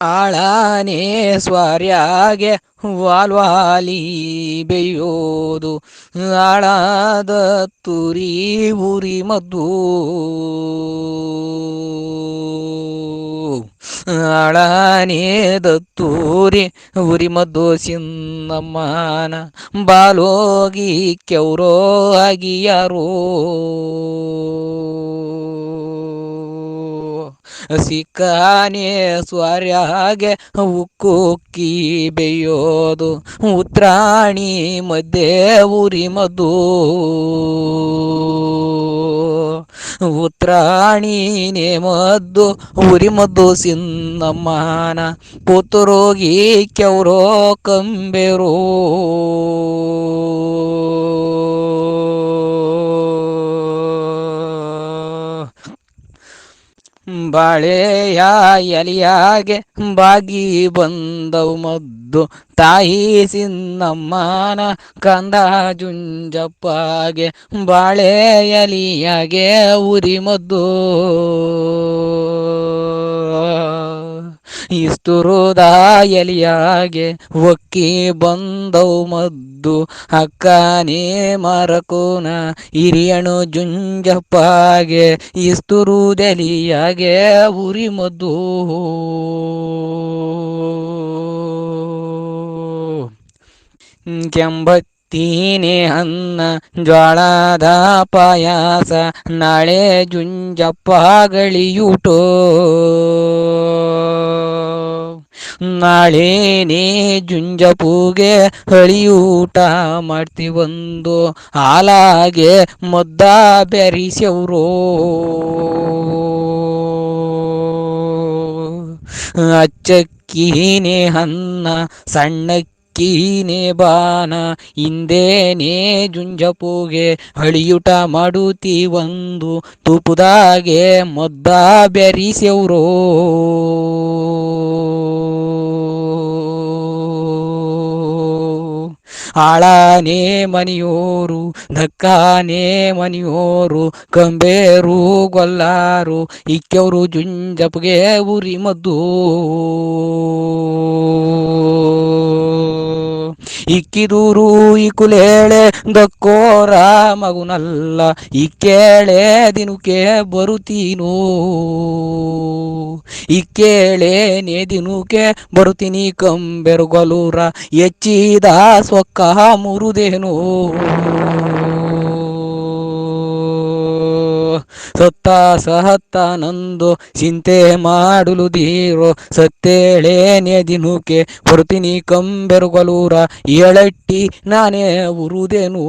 ಆಳಾನೆ ಸ್ವಾರ್ಯಾಗೆ ವಾಲ್ವಾಲಿ ಬೇಯೋದು. ಆಳಾದ ತುರಿ ಉರಿ ಮದ್ದು. ಆಳಾನೇ ದತ್ತೂರಿ ಉರಿ ಮದ್ದು ಸಿನ್ನಮ್ಮನ ಬಾಲೋಗಿ ಕೆವ್ರೋ ಆಗಿಯಾರೋ ಸಿಕ್ಕಾನೆ ಸ್ವಾರ್ಯಾಗೆ ಉಕ್ಕುಕ್ಕಿ ಬೇಯೋದು. ಉತ್ರಾಣಿ ಮಧ್ಯೆ ಉರಿ ಮದ್ದು. ಉತ್ರಾಣಿನೇ ಮದ್ದು ಉರಿ ಮದ್ದು ಸಿನ್ನಮ್ಮನ. ಪುತ್ತರೋಗಿ ಕೆವ್ರೋ ಕಂಬೇರೋ. ಬಾಳೆಯ ಎಲಿಯಾಗೆ ಬಾಗಿ ಬಂದವು ಮದ್ದು. ತಾಯಿ ಸಿನ್ನಮ್ಮನ ಕಂದ ಜುಂಜಪ್ಪಾಗೆ ಬಾಳೆ ಎಲಿಯಾಗೆ ಉರಿ ಮದ್ದು. ಇಸ್ತುರುದ ಎಲಿಯಾಗೆ ಒಕ್ಕಿ ಬಂದವು ಮದ್ದು ಅಕ್ಕನೇ ಮರಕೋನ ಹಿರಿಯಣು ಜುಂಜಪ್ಪಗೆ ಇಸ್ತುರುದೆಲಿಯಾಗೆ ಉರಿ ಮದ್ದು. ಕೆಂಬತ್ತೀನೆ ಅನ್ನ, ಜ್ವಾಳದ ಪಾಯಾಸ, ನಾಳೆ ಜುಂಜಪ್ಪಗಳಿಯೂಟೋ ನಾಳೇನೇ ಜುಂಜಪೂಗೆ ಹಳಿಯೂಟ ಮಾಡ್ತೀವೊಂದು ಹಾಲಾಗೆ ಮದ್ದ ಬೆರಿಸೆವ್ರೋ ಅಚ್ಚಕ್ಕಿನೇ ಅನ್ನ ಸಣ್ಣಕ್ಕಿನೇ ಬಾನ ಹಿಂದೇನೇ ಜುಂಜಪೂಗೆ ಮಾಡುತ್ತಿ ಒಂದು ತುಪುದಾಗೆ ಮದ್ದ ಬೆರಿಸೆವ್ರೋ ಆಳಾನೇ ಮನಿಯೋರು, ಧಕ್ಕಾನೇ ಮನಿಯೋರು, ಕಂಬೇರು ಗೊಲ್ಲಾರು ಇಕ್ಕೆವರು ಜುಂಜಪ್ಗೆ ಉರಿ ಮದ್ದು. ಇಕ್ಕಿದೂರು ಇಕುಲೇಳೆ ದಕ್ಕೋರ ಮಗುನಲ್ಲ ಇಕ್ಕೇಳೆ ದಿನುಕೆ ಬರುತ್ತೀನು? ಇಕ್ಕೇಳೆ ನೇ ದಿನುಕೆ ಬರುತ್ತೀನಿ ಕಂಬೆರುಗಲೂರ, ಎಚ್ಚಿದ ಸೊಕ್ಕ ಮುರುದೇನೋ? ಸತ್ತ ಸಹತ್ತ ನಂದು ಚಿಂತೆ ಮಾಡಲು ಧೀರೋ ಸತ್ತೇಳೇನೆ ದಿನುಕೆ ಬರ್ತೀನಿ ಕಂಬೆರುಗಲೂರ ಏಳಟ್ಟಿ ನಾನೇ ಉರುದೇನು.